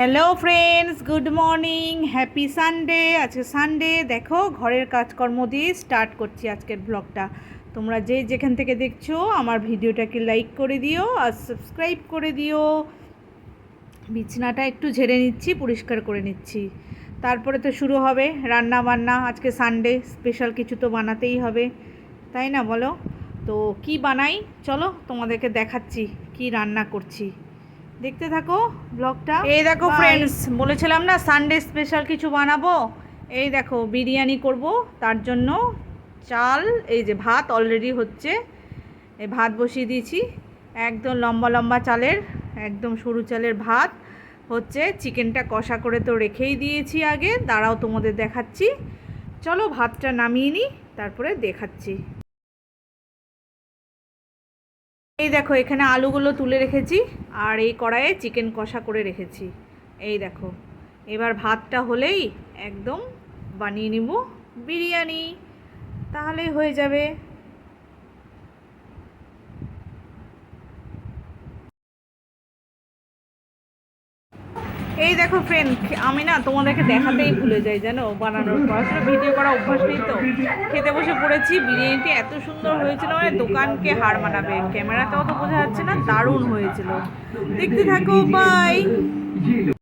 Hello friends good morning happy Sunday আজকে Sunday দেখো, ঘরের কাজকর্ম দিয়ে স্টার্ট করছি আজকের ব্লগটা তোমরা যে যেখান থেকে দেখছ, আমার ভিডিওটাকে লাইক করে দিও আর সাবস্ক্রাইব করে দিও। বিছনাটা একটু ঝেড়ে নিচ্ছি, পরিষ্কার করে নিচ্ছি। তারপরে তো শুরু হবে রান্না বান্না আজকে সানডে স্পেশাল কিছু তো বানাতেই হবে। তাই না বলো? তো কি বানাই? চলো তোমাদেরকে দেখাচ্ছি কি রান্না করছি। দেখতে থাকো ব্লগটা। এই দেখো ফ্রেন্ডস বলেছিলাম না সানডে স্পেশাল কিছু বানাবো? এই দেখো বিরিয়ানি করব তার জন্য চাল এই যে ভাত অলরেডি হচ্ছে। এই ভাত বসিয়ে দিয়েছি একদম লম্বা লম্বা চালের একদম সরু চালের ভাত। হচ্ছে চিকেনটা কষা করে তো রেখেই দিয়েছি আগে দাঁড়াও তোমাদের দেখাচ্ছি। চলো ভাতটা নামিয়ে নিই তারপরে দেখাচ্ছি। এই দেখো, এখানে আলুগুলো তুলে রেখেছি আর এই কড়াইয়ে চিকেন কষা করে রেখেছি। এই দেখো, এবার ভাতটা হলেই একদম বানিয়ে নিব বিরিয়ানি। তাহলেই হয়ে যাবে। এই দেখো ফ্রেন্ড আমি না তোমাদেরকে দেখাতেই ভুলে যাই, জানো? বানানোর পর। আসলে ভিডিও করা অভ্যাস নেই তো। খেতে বসে পড়েছি, বিরিয়ানিটি এত সুন্দর হয়েছিল মানে দোকানকে হার মানাবে। ক্যামেরাতেও তো বোঝা যাচ্ছে না, দারুণ হয়েছিল। দেখতে থাকো বাই